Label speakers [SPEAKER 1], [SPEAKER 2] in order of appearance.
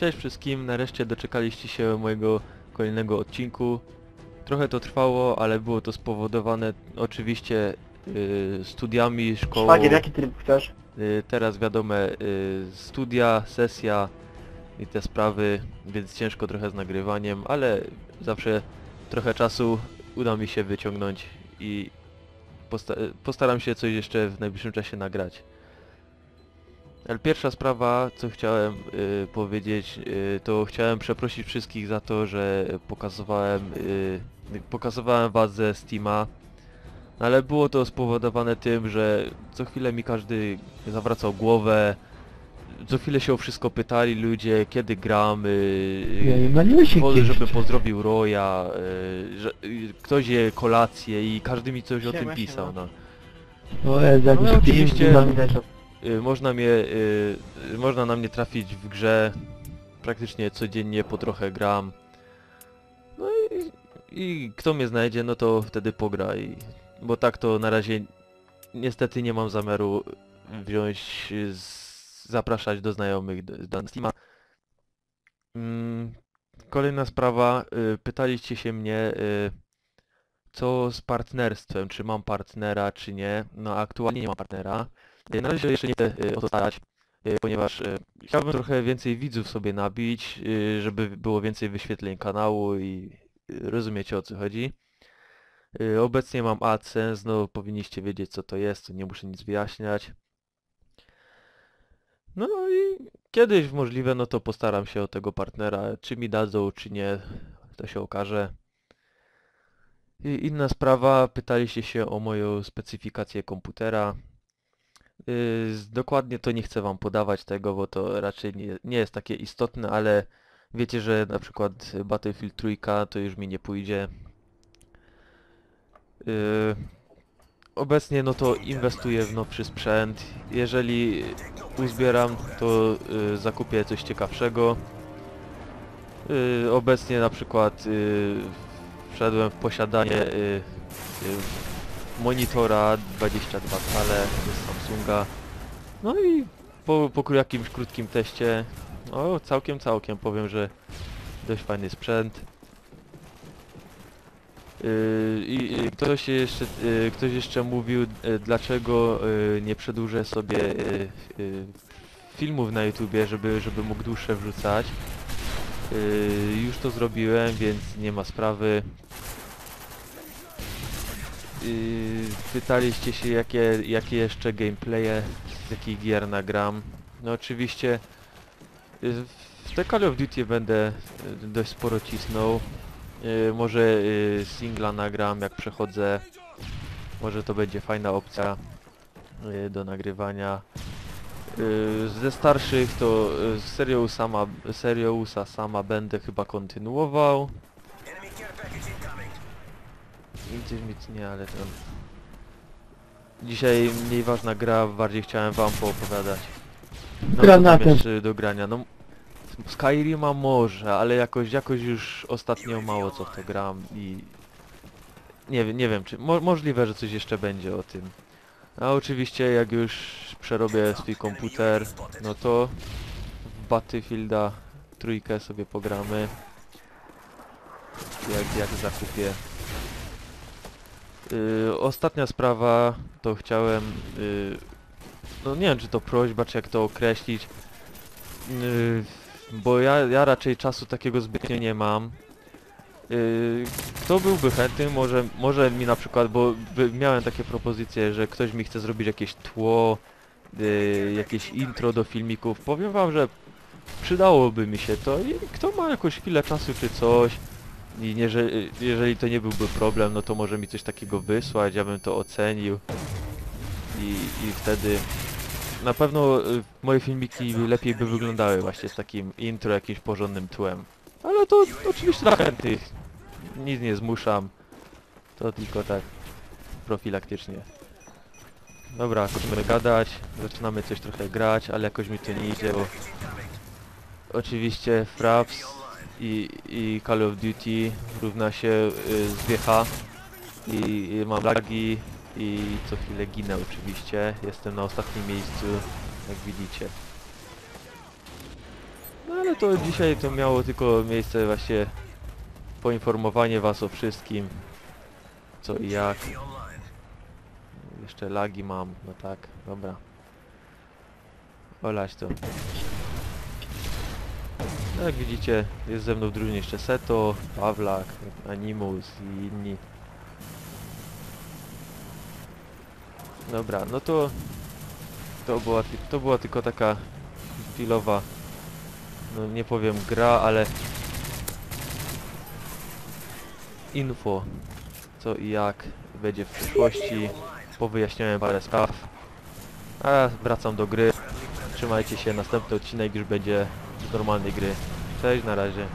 [SPEAKER 1] Cześć wszystkim, nareszcie doczekaliście się mojego kolejnego odcinku. Trochę to trwało, ale było to spowodowane oczywiście y, studiami, szkołą.
[SPEAKER 2] Szwagier, jaki tryb chcesz?
[SPEAKER 1] Y, teraz wiadome y, studia, sesja i te sprawy, więc ciężko trochę z nagrywaniem, ale zawsze trochę czasu uda mi się wyciągnąć i posta postaram się coś jeszcze w najbliższym czasie nagrać. Ale pierwsza sprawa, co chciałem y, powiedzieć, y, to chciałem przeprosić wszystkich za to, że pokazywałem, y, pokazywałem was ze Steama. No ale było to spowodowane tym, że co chwilę mi każdy zawracał głowę, co chwilę się o wszystko pytali ludzie, kiedy gram,
[SPEAKER 2] Ja
[SPEAKER 1] yy,
[SPEAKER 2] się
[SPEAKER 1] po- żeby pozdrowił Roya, yy, że yy, ktoś je kolację i każdy mi coś o
[SPEAKER 2] Siema,
[SPEAKER 1] tym pisał,
[SPEAKER 2] siema.
[SPEAKER 1] no.
[SPEAKER 2] O jak
[SPEAKER 1] No, oczywiście- Y, można mnie, y, można na mnie trafić w grze, praktycznie codziennie po trochę gram. No i, i kto mnie znajdzie, no to wtedy pogra i... Bo tak to na razie niestety nie mam zamiaru wziąć, z, zapraszać do znajomych do Steama. Mm, kolejna sprawa, y, pytaliście się mnie, co z partnerstwem, czy mam partnera, czy nie. No aktualnie nie mam partnera. Y, Na razie jeszcze nie chcę y, o to starać, y, ponieważ chciałbym trochę więcej widzów sobie nabić, żeby było więcej wyświetleń kanału i rozumiecie o co chodzi. Obecnie mam AdSense, no powinniście wiedzieć co to jest, nie muszę nic wyjaśniać. No i kiedyś możliwe, no to postaram się o tego partnera, czy mi dadzą, czy nie, to się okaże. I inna sprawa, pytaliście się o moją specyfikację komputera. Z- dokładnie to nie chcę wam podawać tego, bo to raczej nie, nie jest takie istotne, ale wiecie, że na przykład Battlefield 3 to już mi nie pójdzie. Yy, obecnie no to inwestuję w nowszy sprzęt. Jeżeli uzbieram, to yy, zakupię coś ciekawszego. Yy, obecnie na przykład yy, wszedłem w posiadanie yy, yy, monitora 22 cale z Samsunga. No i po, po jakimś krótkim teście, o całkiem całkiem powiem, że dość fajny sprzęt. Yy, I ktoś jeszcze, yy, ktoś jeszcze mówił, yy, dlaczego nie przedłużę sobie filmów na YouTubie, żeby, żeby mógł dłuższe wrzucać. Już to zrobiłem, więc nie ma sprawy. Pytaliście się jakie, jakie jeszcze gameplaye z jakich gier nagram. No oczywiście yy, w te Call of Duty będę yy, dość sporo cisnął. Yy, może singla nagram jak przechodzę. Może to będzie fajna opcja do nagrywania. Ze starszych to serią sama, sama będę chyba kontynuował. I gdzieś mi nie, ale to... Dzisiaj mniej ważna gra, bardziej chciałem wam poopowiadać. No co tam
[SPEAKER 2] Granatem.
[SPEAKER 1] jeszcze do grania? No Skyrima może, ale jakoś, jakoś już ostatnio mało co w to gram i... Nie wiem, nie wiem czy... Mo możliwe, że coś jeszcze będzie o tym. A oczywiście jak już przerobię swój komputer, no to w Battlefielda trójkę sobie pogramy. Jak, jak zakupię. Yy, ostatnia sprawa to chciałem, yy, no nie wiem czy to prośba, czy jak to określić, yy, bo ja, ja raczej czasu takiego zbytnio nie mam. Yy, kto byłby chętny, może, może mi na przykład, bo miałem takie propozycje, że ktoś mi chce zrobić jakieś tło, yy, jakieś intro do filmików, powiem wam, że przydałoby mi się to i kto ma jakąś chwilę czasu czy coś, i jeżeli, jeżeli to nie byłby problem, no to może mi coś takiego wysłać, ja bym to ocenił. I, i wtedy na pewno y, moje filmiki lepiej by wyglądały właśnie z takim intro, jakimś porządnym tłem. Ale to oczywiście dla chętnych. Nic nie zmuszam. To tylko tak profilaktycznie. Dobra, kończymy gadać, zaczynamy coś trochę grać, ale jakoś mi to nie idzie, bo oczywiście Fraps i, i Call of Duty równa się y, zwiecha i, i mam lagi i co chwilę ginę oczywiście. Jestem na ostatnim miejscu, jak widzicie. No ale to dzisiaj to miało tylko miejsce właśnie poinformowanie was o wszystkim. Co i jak. Jeszcze lagi mam, no tak, dobra. Olać to. Jak widzicie, jest ze mną w drużynie jeszcze Seto, Pawlak, Animus i inni. Dobra, no to to była, to była tylko taka chwilowa, no nie powiem gra, ale info co i jak będzie w przyszłości. Powyjaśniałem parę spraw. A wracam do gry. Trzymajcie się, następny odcinek już będzie normalnej gry. Cześć, na razie.